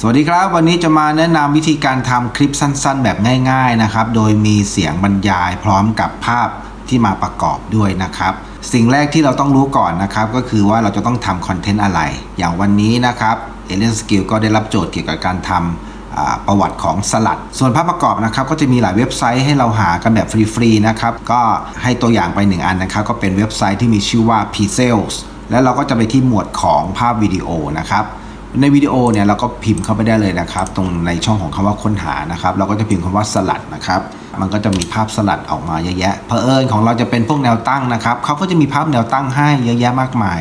สวัสดีครับ วันนี้จะมาแนะนำวิธีการทำคลิปสั้นๆ แบบง่ายๆนะครับ โดยมีเสียงบรรยายพร้อมกับภาพที่มาประกอบด้วยนะครับ สิ่งแรกที่เราต้องรู้ก่อนนะครับ ก็คือว่าเราจะต้องทำคอนเทนต์อะไร อย่างวันนี้นะครับ Alien Skill ก็ได้รับโจทย์เกี่ยวกับการทำประวัติของสลัด ส่วนภาพประกอบนะครับ ก็จะมีหลายเว็บไซต์ให้เราหากันแบบฟรีๆนะครับ ก็ให้ตัวอย่างไปหนึ่งอันนะครับ ก็เป็นเว็บไซต์ที่มีชื่อว่า Pixels แล้วเราก็จะไปที่หมวดของภาพวิดีโอนะครับ ในวิดีโอเนี่ยเราก็พิมพ์เข้าไปได้เลยนะครับ ตรงในช่องของคำว่าค้นหานะครับ เราก็จะพิมพ์คำว่าสลัดนะครับ มันก็จะมีภาพสลัดออกมาเยอะแยะเพอเอิญของเราจะเป็นพวกแนวตั้งนะครับเขาก็จะมีภาพแนวตั้งให้เยอะแยะมากมาย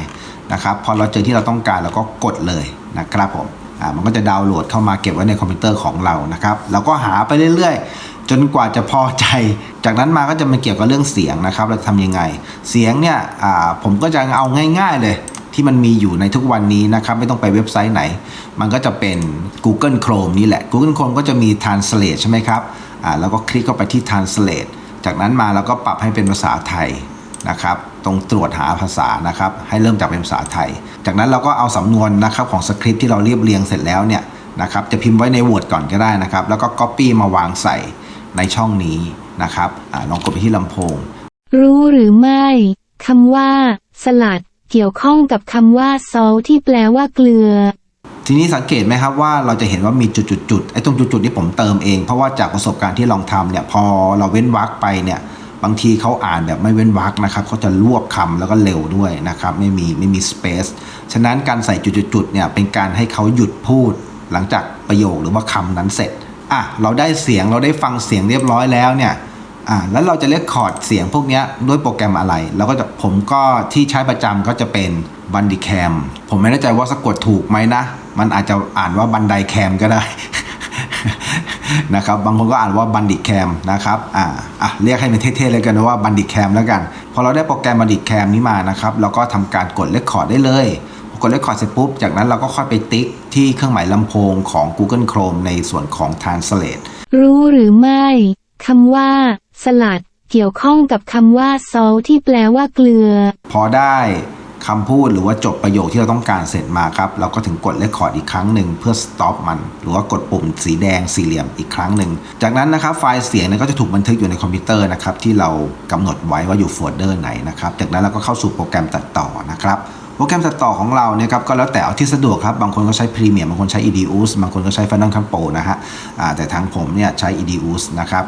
นะครับพอเราเจอที่เราต้องการเราก็กดเลยนะครับผมอ่ามันก็จะดาวน์โหลดเข้ามาเก็บไว้ในคอมพิวเตอร์ของเรานะครับเราก็หาไปเรื่อยๆ จนกว่าจะพอใจ จากนั้นมาก็จะมาเกี่ยวกับเรื่องเสียงนะครับ เราทำยังไง เสียงเนี่ยอ่าผมก็จะเอาง่าย ๆเลย ที่มันมีอยู่ในทุกวันนี้นะครับไม่ต้องไปเว็บไซต์ไหน มันก็จะเป็น Google Chrome นี่แหละ Google Chrome ก็จะมี Translate ใช่ไหมครับอ่าแล้วก็คลิกเข้าไปที่ Translate จากนั้นมาเราก็ปรับให้เป็นภาษาไทยนะครับตรงตรวจหาภาษานะครับให้เริ่มจากเป็นภาษาไทย จากนั้นเราก็เอาสำนวนนะครับของสคริปที่เราเรียบเรียงเสร็จแล้วเนี่ยนะครับจะพิมพ์ไว้ใน Word ก่อนก็ได้นะครับ แล้วก็ Copy มาวางใส่ในช่องนี้นะครับอาลองกดไปที่ลำโพง รู้หรือไม่คำว่า สลัด เกี่ยวข้องกับคำว่า salt ที่แปลว่าเกลือ ทีนี้สังเกตไหมครับว่าเราจะเห็นว่ามีจุดๆๆไอ้ตรงจุดๆที่ผมเติมเอง เพราะว่าจากประสบการณ์ที่ลองทำเนี่ยพอเราเว้นวรรคไปเนี่ยบางทีเขาอ่านแบบไม่เว้นวรรคนะครับเขาจะรวบคำแล้วก็เร็วด้วยนะครับไม่มีไม่มีสเปซฉะนั้นการใส่จุดๆๆเนี่ยเป็นการให้เขาหยุดพูดหลังจากประโยคหรือว่าคำนั้นเสร็จอะเราได้เสียงเราได้ฟังเสียงเรียบร้อยแล้วเนี่ย อ่าแล้วเราจะเรียกคอร์ดเสียงพวกนี้ด้วยโปรแกรมอะไร แล้วก็จะผมก็ที่ใช้ประจำก็จะเป็นบันดิแคมผมไม่แน่ใจว่าสะกดถูกไหมนะ มันอาจจะอ่านว่าบันไดแคมก็ได้นะครับบางคนก็อ่านว่าบันดิแคมนะครับอ่าอะเรียกให้มันเท่ๆเลยกันว่าบันดิแคมแล้วกันพอเราได้โปรแกรมบันดิแคมนี้มานะครับเราก็ทำการกดเลคคอร์ดได้เลยกดเลคคอร์ดเสร็จปุ๊บจากนั้นเราก็ค่อยไปติ๊กที่เครื่องหมายลำโพงของ Google Chrome ในส่วนของ Translate รู้หรือไม่ คำว่า สลัด เกี่ยวข้องกับคำว่า salt ที่แปลว่าเกลือ พอได้คำพูดหรือว่าจบประโยคที่เราต้องการเสร็จมาครับ เราก็ถึงกดเลคคอร์ดอีกครั้งหนึ่งเพื่อ stop มัน หรือว่ากดปุ่มสีแดงสี่เหลี่ยมอีกครั้งหนึ่ง จากนั้นนะครับไฟล์เสียงก็จะถูกบันทึกอยู่ในคอมพิวเตอร์นะครับที่เรากำหนดไว้ว่าอยู่โฟลเดอร์ไหนนะครับ จากนั้นเราก็เข้าสู่โปรแกรมตัดต่อนะครับโปรแกรมตัดต่อของเราเนี่ยครับก็แล้วแต่เอาที่สะดวกครับ บางคนก็ใช้ Premiere บางคนใช้ Edius บางคนก็ใช้ Final Cut Pro นะฮะแต่ทางผมเนี่ยใช้ Edius นะครับ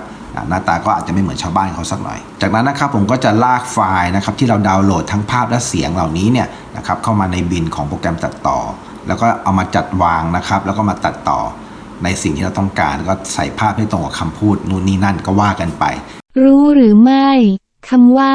หน้าตาก็อาจจะไม่เหมือนชาวบ้านเขาสักหน่อย จากนั้นนะครับผมก็จะลากไฟล์นะครับที่เราดาวน์โหลดทั้งภาพและเสียงเหล่านี้เนี่ยนะครับเข้ามาในบินของโปรแกรมตัดต่อ แล้วก็เอามาจัดวางนะครับ แล้วก็มาตัดต่อในสิ่งที่เราต้องการก็ใส่ภาพให้ตรงกับคำพูดนู่นนี่นั่นก็ว่ากันไป รู้หรือไม่คำว่า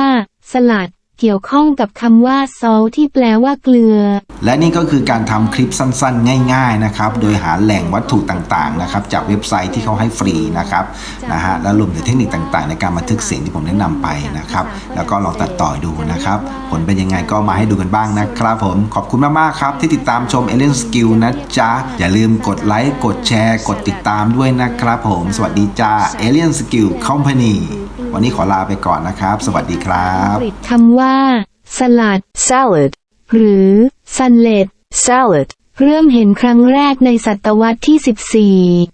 สลัด เกี่ยวข้องกับคำว่า salt ที่แปลว่าเกลือ และนี่ก็คือการทำคลิปสั้นๆ ง่าย ๆนะครับ โดยหาแหล่งวัตถุต่างๆนะครับจากเว็บไซต์ที่เขาให้ฟรีนะครับนะฮะแล้วรวมถึงเทคนิคต่างๆ ในการบันทึกเสียงที่ผมแนะนำไปนะครับ แล้วก็ลองตัดต่อดูนะครับ ผลเป็นยังไงก็มาให้ดูกันบ้างนะครับผมขอบคุณมากๆครับที่ติดตามชม Alien Skill นะจ๊ะ อย่าลืมกดไลค์กดแชร์ กดติดตามด้วยนะครับผม สวัสดีจ้า Alien Skill Company วันนี้ขอลาไปก่อนนะครับ สวัสดีครับคำว่า สลัด salad, หรือ sunlet salad. เริ่มเห็นครั้งแรกในศตวรรษที่ 14